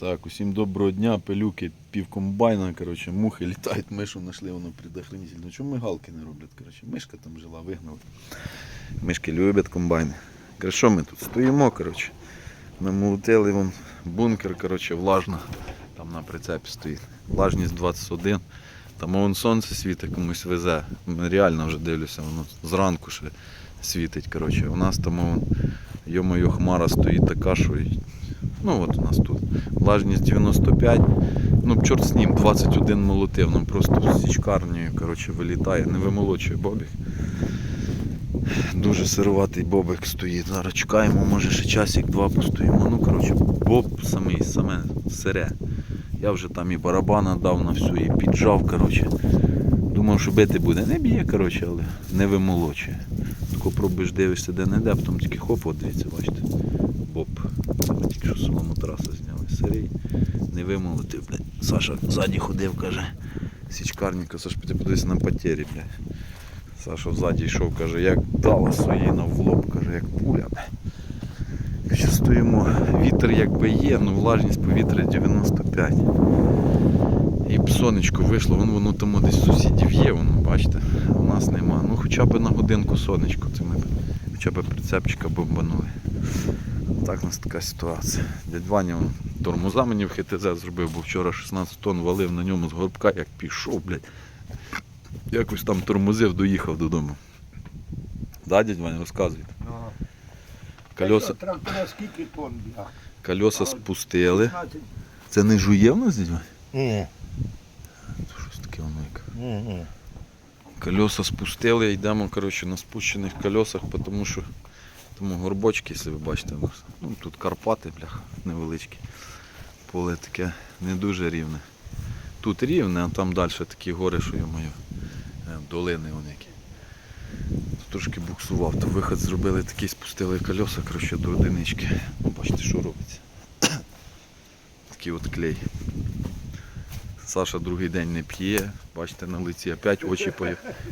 Так, усім доброго дня, пилюки, пів комбайна, коротше, мухи літають, мишу знайшли, воно предохранительно. Чому мигалки не роблять? Коротше, мишка там жила, вигнали. Мишки люблять комбайни. Що ми тут стоїмо, коротше. Намолотили вон бункер, коротше, влажно. Там на прицепі стоїть. Влажність 21. Там вон сонце світить, комусь везе. Реально вже дивлюся, воно зранку ще світить. Коротше. У нас там вон, хмара стоїть така, що Ну от у нас тут. Влажність 95. Ну, чорт з ним, 21 молотив, ну просто з січкарнею, коротше, вилітає, не вимолочує бобік. Дуже сируватий бобик стоїть. Зараз чекаємо, може ще часик два постоїмо. Ну, коротше, боб самий, саме сире. Я вже там і барабана дав на всю, і піджав, коротше. Думав, що бити буде. Не б'є, коротше, але не вимолочує. Тако пробуєш, дивишся, де не де, потім тільки хоп, от дивіться, бачите. Боб. Ми тільки що солому трасу зняли. Сирий. Не вимолотив, блядь. Саша ззаді ходив, каже. Січкарніка, Саш, ти подивися на потері, блядь. Саша взаді йшов, каже, як дала своїна в лоб, каже, як пуля. блядь. Стоїмо. Вітер якби є, але влажність повітря 95. І сонечко вийшло, воно, воно там десь сусідів є, воно, бачите, у нас нема. Ну хоча б на годинку сонечко, це ми б хоча б прицепчика бомбанули. Так у нас така ситуація. Дядь Ваня он, тормоза мені в ХТЗ зробив, бо вчора 16 тонн валив на ньому з горбка, як пішов, блядь. Якось там тормозив, доїхав додому. Да, дядь Ваня, розказуйте. Ага. Кольоса, Трактора скільки тонн, бля? кольоса спустили. 15. Це не жує в нас, дядь Ваня? Ні. Це Щось таке воно як. Ні, ні. Колеса спустили, йдемо коротше, на спущених колесах, тому що тому горбочки, якщо ви бачите, ну, тут Карпати, блях, невеличкі. Поле таке не дуже рівне. Тут рівне, а там далі такі гори, що я маю. Долини вони які. Тут Трошки буксував, то виход зробили такий, спустили колеса коротше, до одинички. Ну, бачите, що робиться. Такий от клей. Саша другий день не п'є, бачите на лиці, опять очі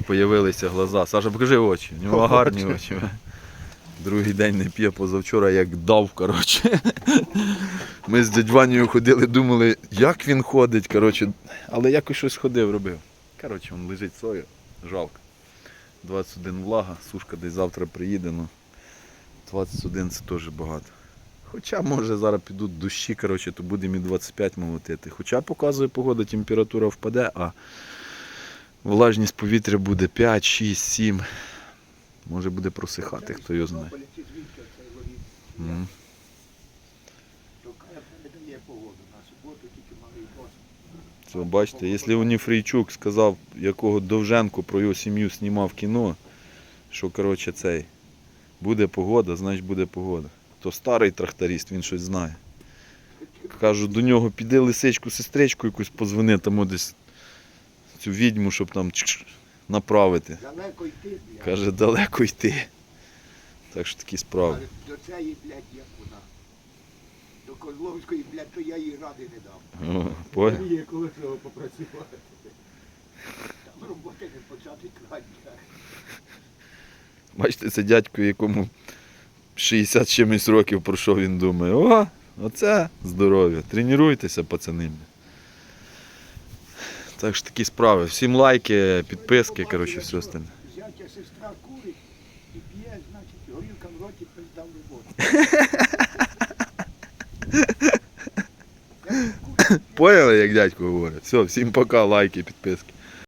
появилися глаза. Саша, покажи очі, у нього гарні очі. Другий день не п'є, позавчора як дав, коротше. Ми з дядь ходили, думали, як він ходить, коротше, але якось щось ходив, робив. Коротше, він лежить сою, жалко. 21 влага, сушка десь завтра приїде, ну 21 це теж багато. Хоча може зараз підуть дощі, коротше, то будемо і 25 молотити. Хоча показує погода, температура впаде, а влажність повітря буде 5, 6, 7. Може буде просихати, хто його знає. Дощ. Це, бачите, якщо Уніфрійчук сказав, якого Довженко про його сім'ю знімав кіно, що коротше цей буде погода, значить буде погода. То старий тракторист, він щось знає. Кажу, до нього піди лисичку, сестричку якусь позвони, там десь цю відьму, щоб там направити. Далеко йти, блядь. Каже, далеко йти. Так що такі справи. Каже, До цієї, блядь, як вона. До Козловської, блядь, то я їй ради не дам. О, понял? Є коли треба попрацювати. Там роботи не почати край. Бачите, це дядько, якому 60 чимось років пройшов, він думає, о, оце здоров'я. Тренуйтеся, пацани. Так що такі справи. Всім лайки, підписки, коротше, все остальне. Зятя сестра курить і п'є, значить, горілка в роті пизда в роботу. Поняли, як дядько говорить? Все, всім пока, лайки, підписки.